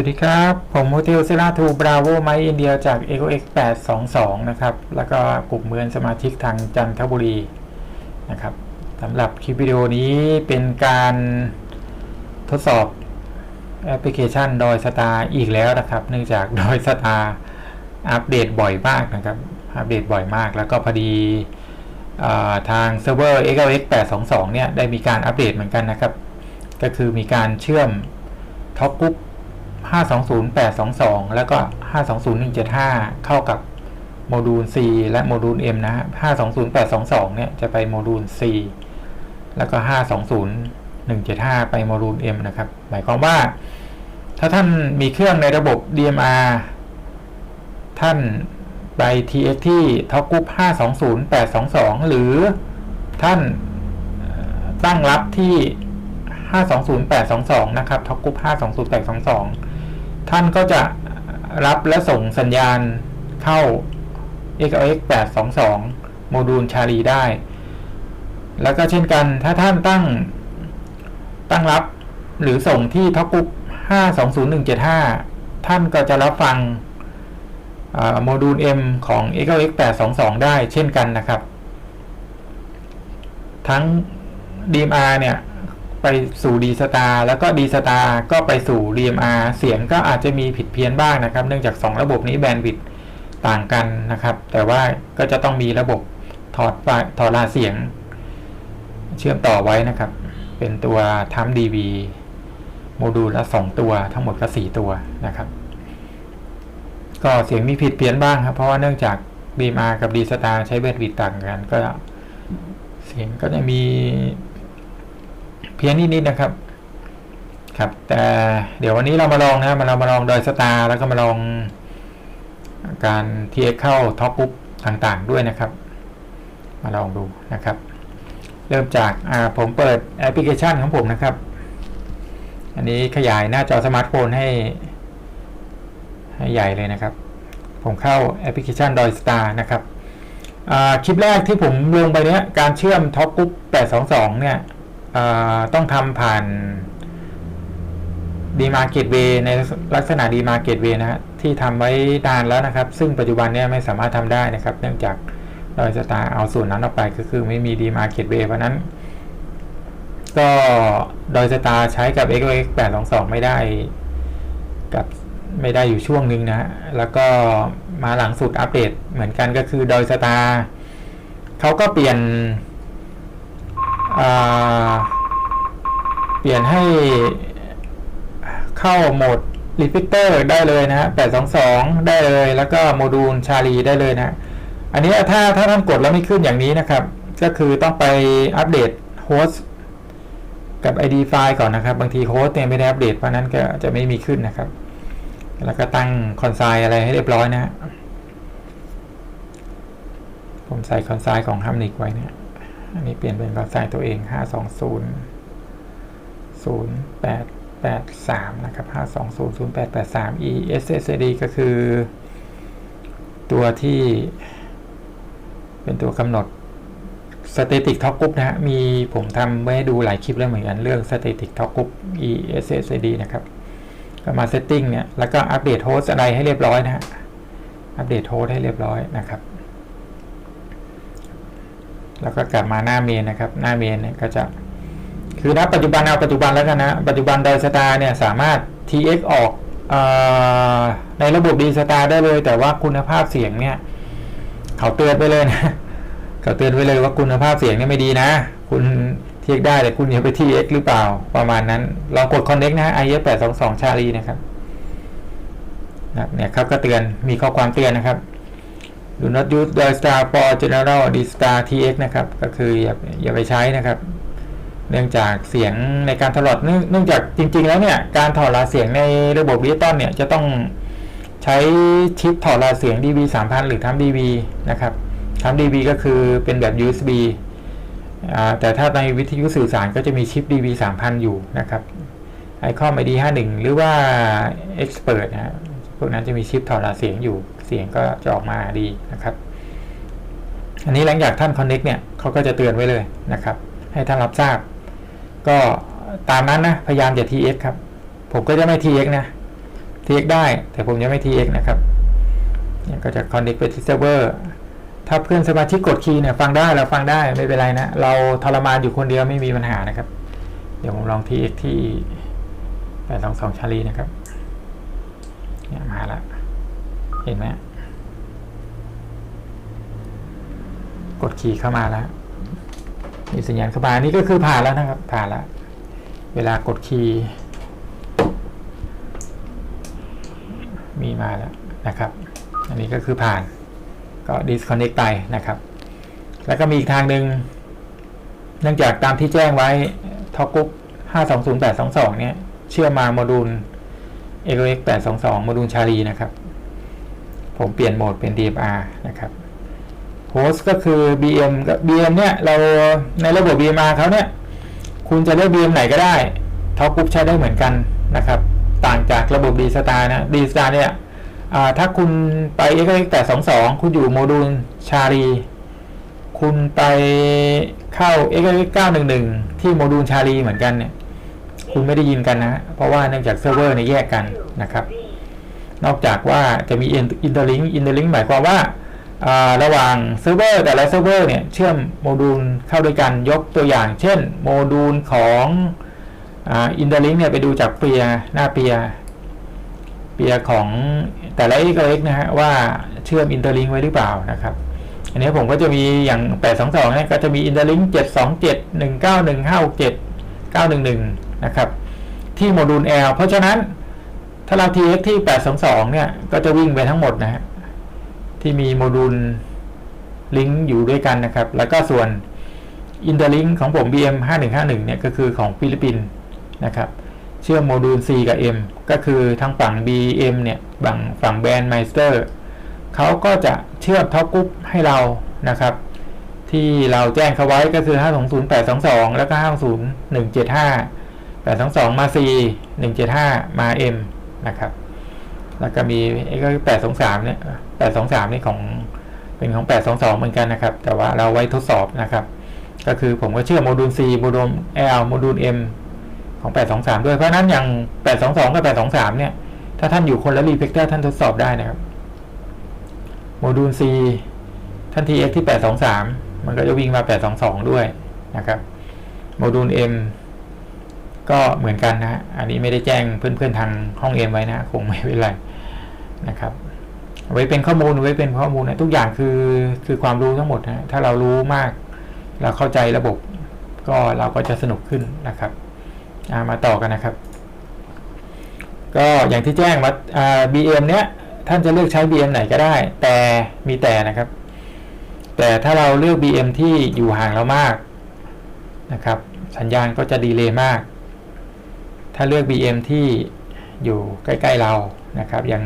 วัสดีครับ ผมโฮเทลเซราทูบราโวไมอินเดียจาก e c o x 822นะครับ แล้วก็กลุ่มเมือนสมาชิกทางจันทบุรีนะครับสำหรับคลิปวิดีโอนี้เป็นการทดสอบแอปพลิเคชันดอยสตาร์อีกแล้วนะครับ เนื่องจากดอยสตาร์อัปเดตบ่อยมากนะครับ อัปเดตบ่อยมาก แล้วก็พอดีอทางเซิร์ฟเวอร์ XLX 822เนี่ยได้มีการอัปเดตเหมือนกันนะครับ ก็คือมีการเชื่อมท็อปกรุ๊ป 520822 แล้วก็ 520175 เข้ากับโมดูล C และโมดูล M นะฮะ520822 เนี่ยจะไปโมดูล C แล้วก็ 520175 ไปโมดูล M นะครับ หมายความว่า ถ้าท่านมีเครื่องในระบบ DMR ท่านไป TX ที่ท็อปกรุ๊ป520822 หรือท่านตั้งรับที่ 520822 นะครับท็อปกรุ๊ป520822 ท่านก็จะรับและส่งสัญญาณเข้า XLX 822 โมดูลชาลีได้ แล้วก็เช่นกันถ้าท่านตั้งตั้งรับหรือส่งที่ท็อปกรุ๊ป520175 ท่านก็จะรับฟังโมดูล M ของ XLX 822 ได้เช่นกันนะครับ ทั้ง DMR เนี่ย ไปสู่ D Star แล้วก็ D Star ก็ไปสู่ DMR เสียงก็อาจจะมีผิดเพี้ยนบ้างนะครับ เนื่องจาก 2 ระบบนี้แบนด์วิดต์ต่างกันนะครับ แต่ว่าก็จะต้องมีระบบถอดไฟล์ถอดรหัสเสียง เชื่อมต่อไว้นะครับ เป็นตัวทัม DV โมดูลละ 2 ตัวทั้งหมดก็4ตัวนะครับ ก็เสียงมีผิดเพี้ยนบ้างครับ เพราะว่าเนื่องจาก DMR กับ D Star ใช้แบนด์วิดต์ต่างกัน ก็เสียงก็จะมี เพี้ยนนิดๆนะครับ ครับแต่เดี๋ยววันนี้เรามาลองนะมาเรามาลองดอยสตาร์แล้วก็มาลองการ TX เข้าท็อปปุ๊บต่างๆด้วยนะครับ มาลองดูนะครับ เริ่มจากผมเปิดแอปพลิเคชันของผมนะครับ อันนี้ขยายหน้าจอสมาร์ทโฟนให้ ให้ใหญ่เลยนะครับ ผมเข้าแอปพลิเคชันดอยสตาร์นะครับคลิปแรกที่ผมลงไปเนี้ยการเชื่อมท็อปปุ๊บ822 เนี่ย ต้องทำผ่าน d m a r k e t Way ในลักษณะ d m a r k e t Way นะฮะที่ทำไว้นานแล้วนะครับ ซึ่งปัจจุบันเนี้ไม่สามารถทำได้นะครับ เนื่องจากดอยสตาเอาส่วนนั้นออกไปก็คือไม่มี d m a r k e t Way เพราะนั้น ก็ดอยสตาใช้กับ x x 822ไม่ได้กับไม่ได้อยู่ช่วงหนึ่งนะฮะแล้วก็มาหลังสุดอัปเดตเหมือนกันก็คือดอยสตาเขาก็เปลี่ยน เปลี่ยนให้เข้าโหมด repeater ได้เลยนะฮะ822 ได้เลย แล้วก็โมดูลชาลีได้เลยนะ อันนี้ถ้าถ้าท่านกดแล้วไม่ขึ้นอย่างนี้นะครับ ก็คือต้องไปอัปเดตโฮสต์กับ ID ไฟล์ก่อนนะครับ บางทีโฮสต์เนี่ยไม่ได้อัปเดต เพราะนั้นก็จะไม่มีขึ้นนะครับ แล้วก็ตั้งคอนไซล์อะไรให้เรียบร้อยนะฮะผมใส่คอนไซล์ของฮัมนิกไว้นี่ย อันนี้เปลี่ยนเป็นคอนไซน์ตัวเอง 520 0883 นะครับ 520 0883 ESSD ก็คือ ตัวที่เป็นตัวกำหนด Static Top Group นะฮะ มีผมทำไว้ดูหลายคลิปแล้วเหมือนกัน เรื่อง Static Top Group ESSD นะครับ ก็มา Setting เนี่ย แล้วก็อัปเดตโฮสต์อะไรให้เรียบร้อยนะฮะ อัปเดตโฮสต์ให้เรียบร้อยนะครับ แล้วก็กลับมาหน้าเมนนะครับ หน้าเมนเนี่ยก็จะ คือณปัจจุบันเอาปัจจุบันแล้วกันนะ ปัจจุบันดสตาร์เนี่ยสามารถ TX ออกออในระบบดีสตาร์ได้เลย แต่ว่าคุณภาพเสียงเนี่ย เขาเตือนไปเลยนะเขาเตือนไปเลยว่าคุณภาพเสียงเนี่ยไม่ดีนะ คุณ TX ได้แต่คุณอย่าไป TX หรือเปล่าประมาณนั้นลองกด Connect นะ IF 822ชาลีนะครับนะครับเนี่ยครับก็เตือนมีข้อความเตือนนะครับ do not use the star for general d star tx นะครับ ก็คืออย่าอย่าไปใช้นะครับ เนื่องจากเสียงในการถอดเนื่องเนื่องจากจริง ๆ แล้วเนี่ย การถอดรหัสเสียงในระบบดิจิตอลเนี่ยจะต้องใช้ชิปถอดรหัสเสียง DV 3000 หรือทำ DV นะครับทำ DV ก็คือเป็นแบบ USB อ่าแต่ถ้าในวิทยุสื่อสารก็จะมีชิป DV 3000 อยู่นะครับไอคอม ID 51 หรือว่า Expert นะฮะพวกนั้นจะมีชิปถอดรหัสเสียงอยู่ เสียงก็จะออกมาดีนะครับ อันนี้หลังจากท่าน Connect เนี่ยเขาก็จะเตือนไว้เลยนะครับ ให้ท่านรับทราบ ก็ตามนั้นนะ พยายามอย่า TX ครับ ผมก็จะไม่ TX นะ TX ได้ แต่ผมยังไม่ TX นะครับเนี่ยก็จะ connect ไปที่เซิร์ฟเวอร์ถ้าเพื่อนสมาชิกกดคีย์เนี่ยฟังได้เราฟังได้ไม่เป็นไรนะ เราทรมานอยู่คนเดียวไม่มีปัญหานะครับ เดี๋ยวผมลอง TX ที่822ชาลีนะครับเนี่ยมาแล้ว เห็นไหมกดคีย์เข้ามาแล้วมีสัญญาณเข้ามานี่ก็คือผ่านแล้วนะครับ ผ่านแล้ว เวลากดคีย์มีมาแล้วนะครับ อันนี้ก็คือผ่านก็ disconnect ไปนะครับ แล้วก็มีอีกทางหนึ่งเนื่องจากตามที่แจ้งไว้ท็อกกุ๊ก520822 เนี่ย เชื่อมมาโมดูล x 822โมดูลชาลีนะครับ ผมเปลี่ยนโหมดเป็น DMR นะครับโฮสต์ก็คือ BM ก็ BM เนี่ย เราในระบบ BMR เขาเนี่ย คุณจะเลือก BM ไหนก็ได้ท็อปกรุ๊ปใช้ได้เหมือนกันนะครับ ต่างจากระบบ D Star นะ D Star เนี่ยถ้าคุณไป x 822 คุณอยู่โมดูลชาลีคุณไปเข้า x 911 ที่โมดูลชาลีเหมือนกันเนี่ย คุณไม่ได้ยินกันนะ เพราะว่าเนื่องจากเซิร์ฟเวอร์เนี่ยแยกกันนะครับ นอกจากว่าจะมีอินเตอร์ลิงอินเตอร์ลิงหมายความว่าระหว่างเซิร์ฟเวอร์แต่ละเซิร์ฟเวอร์เนี่ยเชื่อมโมดูลเข้าด้วยกันยกตัวอย่าง เช่นโมดูลของอินเตอร์ลิงเนี่ยไปดูจากเปียหน้าเปียเปียของแต่ละ x เ x นะฮะว่าเชื่อมอินเตอร์ลิงไว้หรือเปล่านะครับ อันนี้ผมก็จะมีอย่าง 822เนี่ยก็จะมีอินเตอร์ลิง727 191 567 911 นะครับ ที่โมดูล L เพราะฉะนั้น ถ้าเรา TX ที่ 822 เนี่ย ก็จะวิ่งไปทั้งหมดนะฮะที่มีโมดูลลิงก์อยู่ด้วยกันนะครับ แล้วก็ส่วน Interlink ของผม BM 5151เนี่ยก็คือของฟิลิปปินส์นะครับ เชื่อมโมดูล C กับ M ก็คือทางฝั่ง BM เนี่ยฝั่งฝั่งแบรนด์ Meister เขาก็จะเชื่อมท็อปกรุ๊ปให้เรานะครับ ที่เราแจ้งเขาไว้ก็คือ 520 822 แล้วก็ 501 175 822 มา C 175 มา M นะครับ แล้วก็มีไอ้ก็823เนี่ย823นี่ของเป็นของ822เหมือนกันนะครับ แต่ว่าเราไว้ทดสอบนะครับ ก็คือผมก็เชื่อโมดูล C โมดูล L โมดูล M ของ 823 ด้วย เพราะนั้นอย่าง 822 กับ 823 เนี่ย ถ้าท่านอยู่คนละรีเฟกเตอร์ท่านทดสอบได้นะครับ โมดูล C ท่าน TX ที่ 823 มันก็จะวิ่งมา 822 ด้วยนะครับ โมดูล M ก็เหมือนกันนะฮะอันนี้ไม่ได้แจ้งเพื่อนๆทางห้อง M ไว้นะคงไม่เป็นไรนะครับ ไว้เป็นข้อมูลไว้เป็นข้อมูลนะทุกอย่างคือคือความรู้ทั้งหมดนะถ้าเรารู้มาก เราเข้าใจระบบ ก็เราก็จะสนุกขึ้นนะครับมาต่อกันนะครับ ก็อย่างที่แจ้งว่า BM เนี้ยท่านจะเลือกใช้ BM ไหนก็ได้ แต่มีแต่นะครับ แต่ถ้าเราเลือก BM ที่อยู่ห่างเรามากนะครับ สัญญาณก็จะดีเลย์มาก ถ้าเลือก BM ที่อยู่ใกล้ๆเรานะครับ อย่าง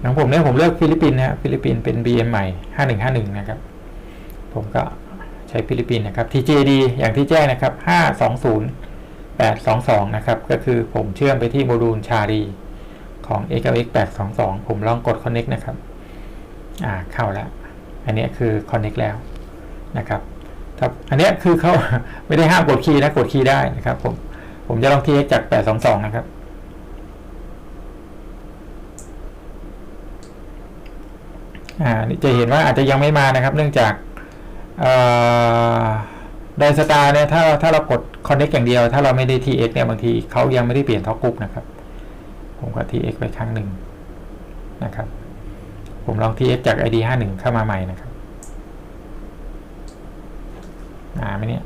อย่างผมเนี่ยผมเลือกฟิลิปปินส์นะฟิลิปปินส์เป็น BM ใหม่ 5151 นะครับ ผมก็ใช้ฟิลิปปินส์นะครับ TJD อย่างที่แจ้งนะครับ 520 822 นะครับ ก็คือผมเชื่อมไปที่โมดูลชารีของ x x 822 ผมลองกด connect นะครับ อ่า เข้าแล้ว อันนี้คือ connect แล้วนะครับครับอันนี้คือเขาไม่ได้ห้ามกดคีย์นะ กดคีย์ได้นะครับผม ผมจะลอง tx จาก 822 นะครับ อ่าจะเห็นว่าอาจจะยังไม่มานะครับ เนื่องจากไดสตาร์เนี่ยถ้าถ้าเรากด connect อย่างเดียว ถ้าเราไม่ได้ tx เนี่ยบางทีเขายังไม่ได้เปลี่ยนท็อกกรุ๊ปนะครับ ผมก็ tx ไปครั้งหนึ่งนะครับ ผมลอง tx จาก id 51 เข้ามาใหม่นะครับ มาไหมเนี่ย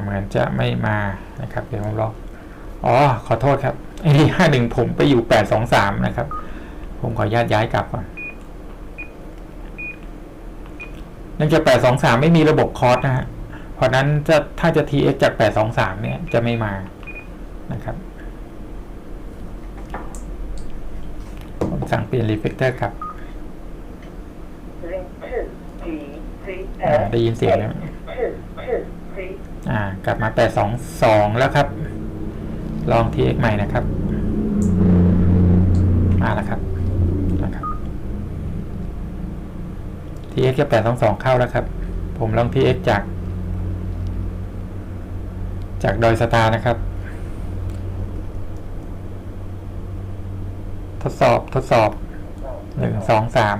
เหมือนจะไม่มานะครับเดี๋ยวผมลองอ๋อขอโทษครับ id 51ผมไปอยู่823นะครับ ผมขออนุญาตย้ายกลับก่อนเนื่องจาก823ไม่มีระบบคอร์สนะฮะเพราะนั้นจะถ้าจะ TX จาก823เนี่ยจะไม่มานะครับ ผมสั่งเปลี่ยนรีเฟกเตอร์ครับอ่าได้ยินเสียงแล้ว อ่ากลับมา822 แล้วครับ ลอง TX ใหม่นะครับมาแล้วครับนะครับ TX จะ822 เข้าแล้วครับ ผมลอง TX จาก จากดอยสตาร์นะครับ ทดสอบทดสอบหนึ่งสองสาม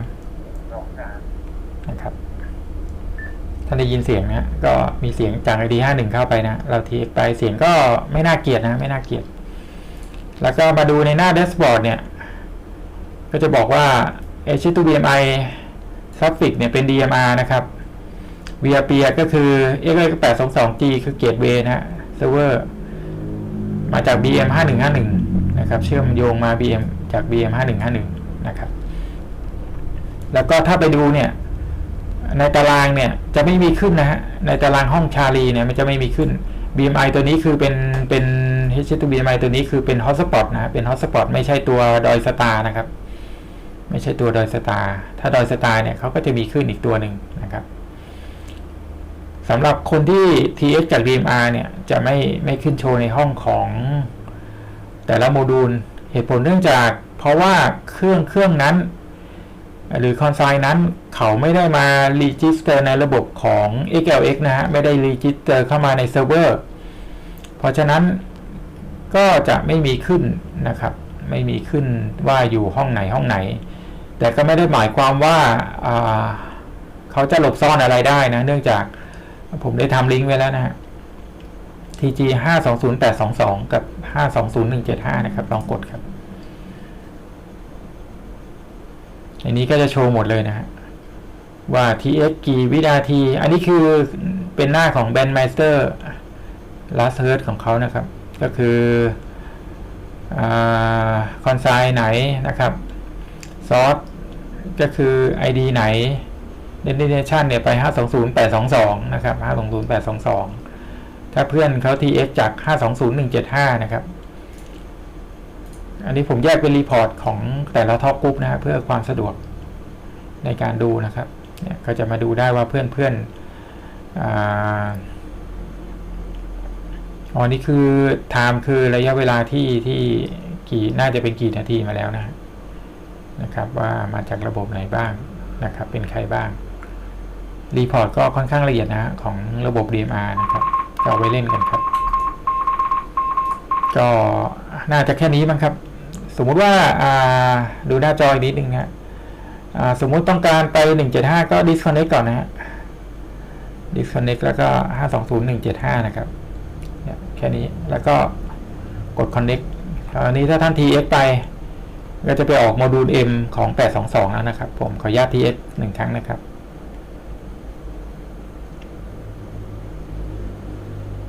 นะครับ ท่านได้ยินเสียงนะก็มีเสียงจากไอดีห้าหนึ่งเข้าไปนะ เราทีไปเสียงก็ไม่น่าเกลียดนะ ไม่น่าเกลียด แล้วก็มาดูในหน้าแดชบอร์ดเนี่ย ก็จะบอกว่า H2BMI Traffic เนี่ยเป็น DMR นะครับ VRP ก็คือ X822G คือ Gateway นะฮะ Server มาจาก BM 5151 นะครับ เชื่อมโยงมา BM จาก BM 5151 นะครับ แล้วก็ถ้าไปดูเนี่ย ในตารางเนี่ยจะไม่มีขึ้นนะฮะในตารางห้องชาลีเนี่ยมันจะไม่มีขึ้น BMI ตัวนี้คือเป็นเป็น H2BMI ตัวนี้คือเป็น Hotspot นะฮะเป็น Hotspot ไม่ใช่ตัวดอยสตาร์นะครับ ไม่ใช่ตัวดอยสตาร์ถ้าดอยสตาร์เนี่ยเขาก็จะมีขึ้นอีกตัวหนึ่งนะครับสำหรับคนที่ TX จาก DMR เนี่ยจะไม่ไม่ขึ้นโชว์ในห้องของแต่ละโมดูล เหตุผลเนื่องจากเพราะว่าเครื่องเครื่องนั้น หรือคอนไซน์นั้นเขาไม่ได้มารีจิสเตอร์ในระบบของ XLX นะฮะ ไม่ได้รีจิสเตอร์เข้ามาในเซิร์ฟเวอร์ เพราะฉะนั้นก็จะไม่มีขึ้นนะครับ ไม่มีขึ้นว่าอยู่ห้องไหนห้องไหน แต่ก็ไม่ได้หมายความว่าเขาจะหลบซ่อนอะไรได้นะ เนื่องจากผมได้ทำลิงก์ไว้แล้วนะฮะ TG 520822 กับ 520175 นะครับ ลองกดครับ อันนี้ก็จะโชว์หมดเลยนะฮะว่า TX กี่วินาที อันนี้คือเป็นหน้าของ Bandmeister Last h e a r t ของเขานะครับ ก็คือคอนไซน์ไหนนะครับซอสก็คือ ID ไหน destination เนี่ยไป 520822 นะครับ 520822 ถ้าเพื่อนเขา TX จาก 520175 นะครับ อันนี้ผมแยกเป็นรีพอร์ตของแต่ละท็อปกรุ๊ปนะเพื่อความสะดวกในการดูนะครับเนี่ยก็จะมาดูได้ว่าเพื่อนเพื่อนอ๋อนี่คือ time คือระยะเวลาที่ที่กี่น่าจะเป็นกี่นาทีมาแล้วนะนะครับ ว่ามาจากระบบไหนบ้างนะครับ เป็นใครบ้างรีพอร์ตก็ค่อนข้างละเอียดนะของระบบ DMR นะครับก็เอาไว้เล่นกันครับ ก็น่าจะแค่นี้มั้งครับ สมมุติว่าดูหน้าจออีกนิดนึงนะสมมุติต้องการไป 175 ก็ disconnect ก่อนนะฮะ disconnect แล้วก็ 520175 นะครับ แค่นี้แล้วก็กด connect คราวนี้ถ้าท่าน TX ไป ก็จะไปออกโมดูล M ของ 822 แล้วนะครับ ผมขออนุญาต TX หนึ่งครั้งนะครับ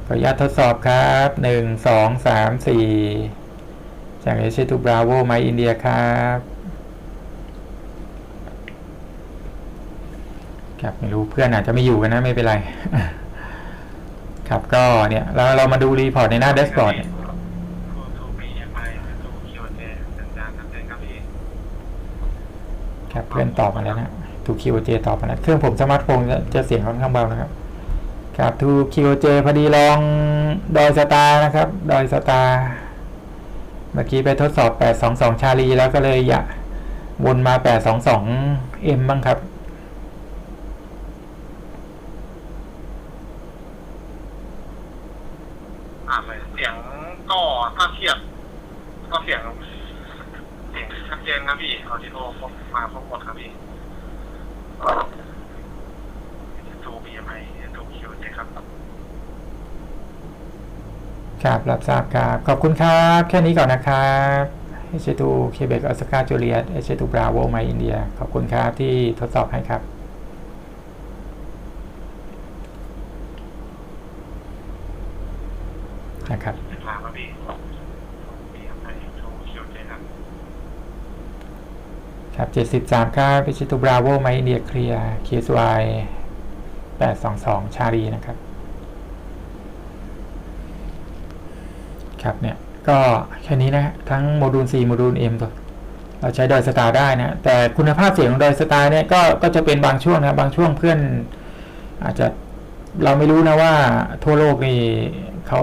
ขออนุญาตทดสอบครับหนึ่งสองสามสี่ จากเอเชียทูบราโวไมอินเดียครับครับไม่รู้เพื่อนอาจจะไม่อยู่กันนะไม่เป็นไร ครับก็เนี่ยเราเรามาดูรีพอร์ตในหน้าเดสก์บอร์ดเนี่ยครับเพื่อนตอบมาแล้วนะถูคิวเจตอบมาแล้วเครื่องผมสมาร์ทโฟนจะเสียงค่อนข้างเบานะครับครับทูคิวเจพอดีลองดอยสตาร์นะครับ ดอยสตาร์ เมื่อกี้ไปทดสอบ 822 ชาลีแล้วก็เลยอยะวนมา 822 M บ้างครับเสียงก็ถ้าเทียบก็เสียง เสียงชัดเจนนะพี่เอาที่โทรมาพบหมดครับีเอ็มไอดูคิวเจครับ ครับรับทราบครับ ขอบคุณครับ แค่นี้ก่อนนะครับเอเชตูเคเบกออสการ์จูเลียตเอเชตูบราโวไมอินเดียขอบคุณครับที่ทดสอบให้ครับนะครับมาครับพี่บีเอ็มไอดูคิวเจครับครับเจ็ดสิบสามครับพิชิตุบราโวไมอินเดียเคลียร์เคสวายแปดสองสองชารีนะครับ ครับเนี่ยก็แค่นี้นะทั้งโมดูล C โมดูล M ตัวเราใช้ดอยสตาร์ได้นะ แต่คุณภาพเสียงของดอยสตาร์เนี่ยก็ก็จะเป็นบางช่วงนะ บางช่วงเพื่อน อาจจะเราไม่รู้นะว่าทั่วโลกนี่เขา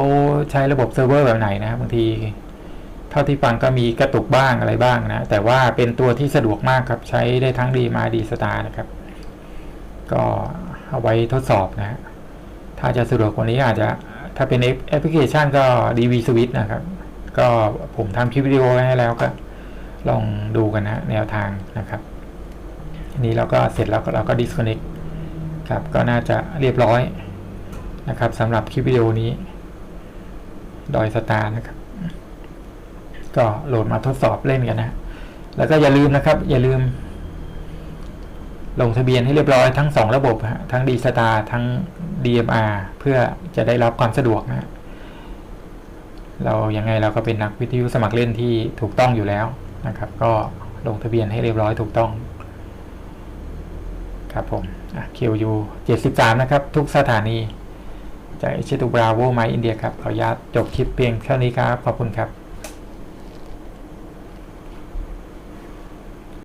ใช้ระบบเซิร์ฟเวอร์แบบไหนนะบางที เท่าที่ฟังก็มีกระตุกบ้างอะไรบ้างนะ แต่ว่าเป็นตัวที่สะดวกมากครับ ใช้ได้ทั้งดีมาดีสตาร์นะครับ ก็เอาไว้ทดสอบนะ ถ้าจะสะดวกกว่านี้อาจจะ ถ้าเป็นแอปพลิเคชันก็ DV Switch นะครับ ก็ผมทำคลิปวิดีโอให้แล้วก็ลองดูกันนะแนวทางนะครับอันนี้เราก็เสร็จแล้วเราก็ disconnect ครับก็น่าจะเรียบร้อยนะครับสำหรับคลิปวิดีโอนี้ ดอยสตาร์นะครับ ก็โหลดมาทดสอบเล่นกันนะ แล้วก็อย่าลืมนะครับ อย่าลืม ลงทะเบียนให้เรียบร้อยทั้งสองระบบทั้ง d s t a r ทั้ง DMR เพื่อจะได้รับความสะดวกนะเรายังไงเราก็เป็นนักวิทยุสมัครเล่นที่ถูกต้องอยู่แล้วนะครับ ก็ลงทะเบียนให้เรียบร้อยถูกต้อง ครับผม QU 73 นะครับ ทุกสถานีจากเอชตูบราโวไมอินเดียครับ ขออนุญาตจบคลิปเพียงเท่านี้ครับ ขอบคุณครับ